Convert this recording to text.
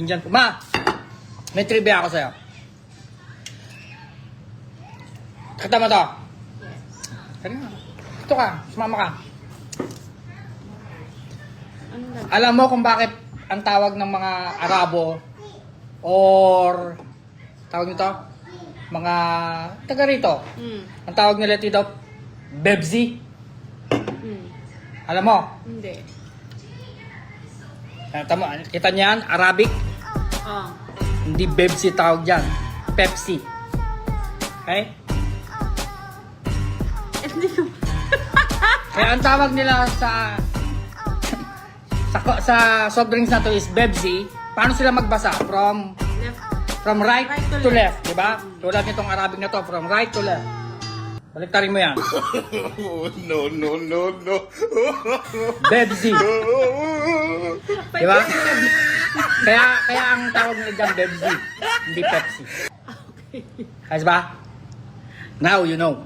Indian food. Ma! May trivia ako sa'yo. Kita mo to. Kaya nga. Ito ka. Sumama ka. Ano na? Alam mo kung bakit ang tawag ng mga Arabo or tawag nito mga taga rito. Hmm. Ang tawag nila dito Bebzi. Hmm. Alam mo? Hindi. Ah, Tama, kita niyan, Arabic. Oh. Hindi Bebsi tawag diyan. Pepsi. Okay? Hindi ko. Kaya ang tawag nila sa sa sa soft drinks na to is Bebsi. Paano sila magbasa? From Left. From right, Right to, to left, di ba? Tulad nitong Arabic na to, from right to left. Baliktarin mo yan. Oh, no, no, no, no. Bebzi. Di ba? Kaya, kaya ang tawag nila dyan, Bebzi. Hindi Pepsi. Ayos ba? Now you know.